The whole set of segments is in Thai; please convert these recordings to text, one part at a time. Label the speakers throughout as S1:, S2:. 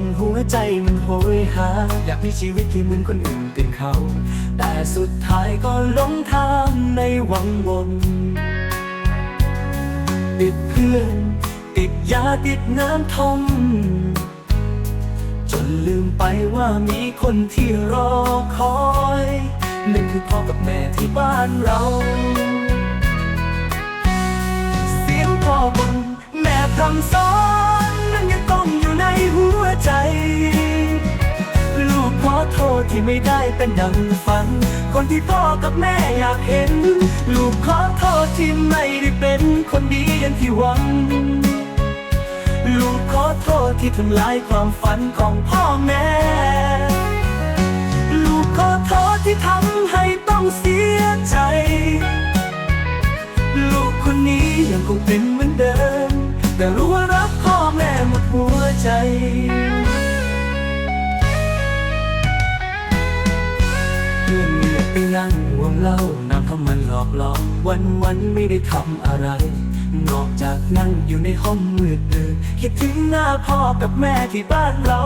S1: นหัวใจมันโหยหา อยากมีชีวิตที่เหมือนคนอื่นติดเขา แต่สุดท้ายก็หลงทางในวังวนติดเพื่อน ติดยาติดน้ำท่อมจนลืมไปว่ามีคนที่รอคอยนั่นคือพ่อกับแม่ที่บ้านเรา เสียงพ่อบนแม่คำสอน ที่ไม่ได้เป็นดังฝัน คนที่พ่อกับแม่อยากเห็น ลูกขอโทษที่ไม่ได้เป็นคนดีอย่างที่หวัง ลูกขอโทษที่ทำลายความฝันของพ่อแม่ ลูกขอโทษที่ทำให้ต้องเสียใจ ลูกคนนี้ยังคงเป็นเหมือนเดิม แต่รู้ว่ารักพ่อแม่หมดหัวใจ งวงเล่าน้ำทำมันหลอกหลอกวันวันไม่ได้ทำอะไร นอกจากนั่งอยู่ในห้องมืดเลยคิดถึงหน้าพ่อกับแม่ที่บ้านเรา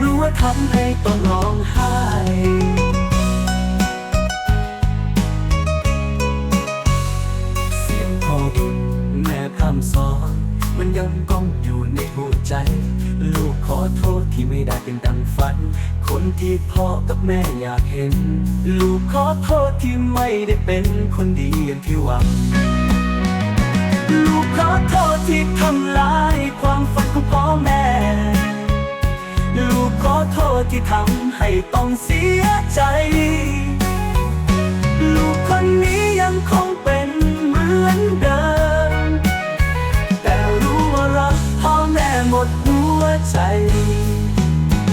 S1: รู้ว่าทำให้ต้องร้องไห้เสียงพ่อบ่นแม่พร่ำสอน มันยังก้องอยู่ในหัวใจ โทษที่ไม่ได้เป็นดังฝัน คนที่พ่อกับแม่อยากเห็น ลูกขอโทษที่ไม่ได้เป็นคนดีอย่างที่หวัง ลูกขอโทษที่ทำลายความฝันของพ่อแม่ ลูกขอโทษที่ทำให้ต้องเสียใจ วใจ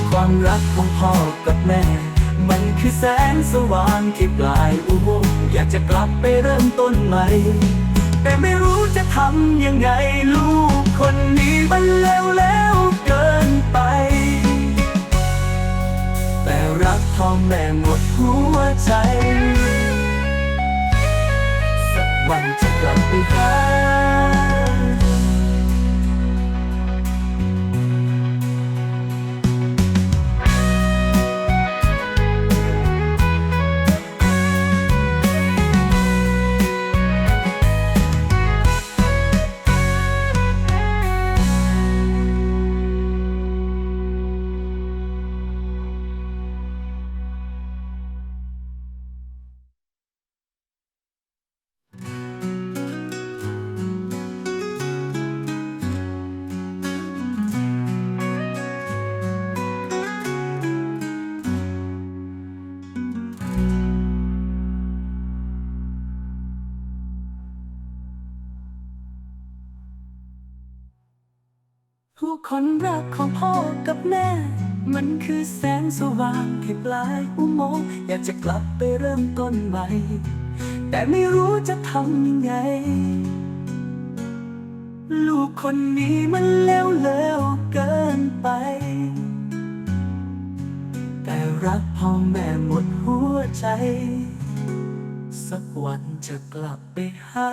S1: ความรักของพ่อกับแม่ มันคือแสงสว่างที่ปลายอุโมงค์อยากจะกลับไปเริ่มต้นใหม่ แต่ไม่รู้จะทำยังไงลูกคนนี้มันเลวแล้วเกินไป แต่รักพ่อแม่หมดหัวใจ สักวันจะกลับไปหา คนรักของพ่อกับแม่ มันคือแสงสว่างที่ปลายอุโมงค์อยากจะกลับไปเริ่มต้นใหม่ แต่ไม่รู้จะทำยังไง ลูกคนนี้มันเลวเลวเกินไป แต่รักพ่อแม่หมดหัวใจ สักวันจะกลับไปหา